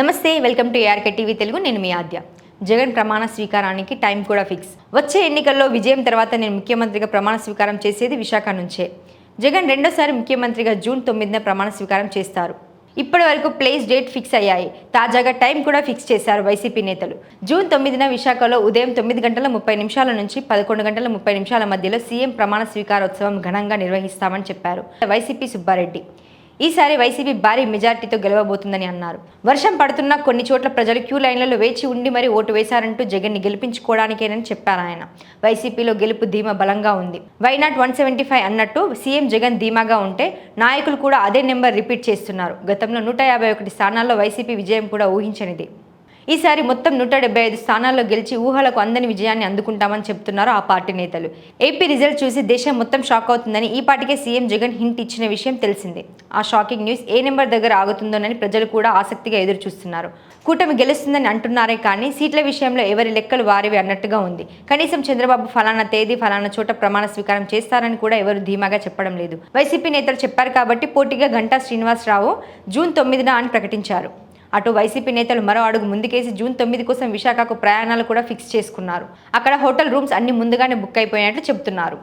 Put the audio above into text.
నమస్తే welcome to ARK TV Telugu. నేను మీ ఆద్య. జగన్ ప్రమాణ స్వీకారానికి టైం కూడా ఫిక్స్. వచ్చే ఎన్నికల్లో విజయం తర్వాత నేను ముఖ్యమంత్రిగా ప్రమాణ స్వీకారం చేసేది విశాఖ నుంచే. జగన్ రెండోసారి ముఖ్యమంత్రిగా జూన్ తొమ్మిదిన ప్రమాణ స్వీకారం చేస్తారు. ఇప్పటి వరకు ప్లేస్ డేట్ ఫిక్స్ అయ్యాయి. తాజాగా టైం కూడా ఫిక్స్ చేశారు వైసీపీ నేతలు. జూన్ తొమ్మిదిన విశాఖలో ఉదయం తొమ్మిది గంటల ముప్పై నిమిషాల నుంచి పదకొండు గంటల ముప్పై నిమిషాల మధ్యలో సీఎం ప్రమాణ స్వీకారోత్సవం ఘనంగా నిర్వహిస్తామని చెప్పారు వైసీపీ సుబ్బారెడ్డి. ఈసారి వైసీపీ భారీ మెజార్టీతో గెలవబోతుందని అన్నారు. వర్షం పడుతున్న కొన్ని చోట్ల ప్రజలు క్యూ లైన్లలో వేచి ఉండి మరీ ఓటు వేశారంటూ జగన్ని గెలిపించుకోవడానికేనని చెప్పారు ఆయన. వైసీపీలో గెలుపు ధీమా బలంగా ఉంది. Why not one seventy five అన్నట్టు సీఎం జగన్ ధీమాగా ఉంటే నాయకులు కూడా అదే నెంబర్ రిపీట్ చేస్తున్నారు. గతంలో నూట యాభై ఒకటి స్థానాల్లో వైసీపీ విజయం కూడా ఊహించనిది. ఈసారి మొత్తం నూట డెబ్బై ఐదు స్థానాల్లో గెలిచి ఊహలకు అందని విజయాన్ని అందుకుంటామని చెప్తున్నారు ఆ పార్టీ నేతలు. ఏపీ రిజల్ట్ చూసి దేశం మొత్తం షాక్ అవుతుందని ఈ పాటికే సీఎం జగన్ హింట్ ఇచ్చిన విషయం తెలిసిందే. ఆ షాకింగ్ న్యూస్ ఏ నెంబర్ దగ్గర ఆగుతుందోనని ప్రజలు కూడా ఆసక్తిగా ఎదురు చూస్తున్నారు కూటమి గెలుస్తుందని అంటున్నారే కానీ సీట్ల విషయంలో ఎవరి లెక్కలు వారివి అన్నట్టుగా ఉంది. కనీసం చంద్రబాబు ఫలానా తేదీ ఫలానా చోట ప్రమాణ స్వీకారం చేస్తారని కూడా ఎవరు ధీమాగా చెప్పడం లేదు. వైసీపీ నేతలు చెప్పారు కాబట్టి పోటీగా గంటా శ్రీనివాసరావు జూన్ తొమ్మిదిన అని ప్రకటించారు. అటు వైసీపీ నేతలు మరో అడుగు ముందుకేసి జూన్ తొమ్మిది కోసం విశాఖకు ప్రయాణాలు కూడా ఫిక్స్ చేసుకున్నారు. అక్కడ హోటల్ రూమ్స్ అన్ని ముందుగానే బుక్ అయిపోయినట్లు చెబుతున్నారు.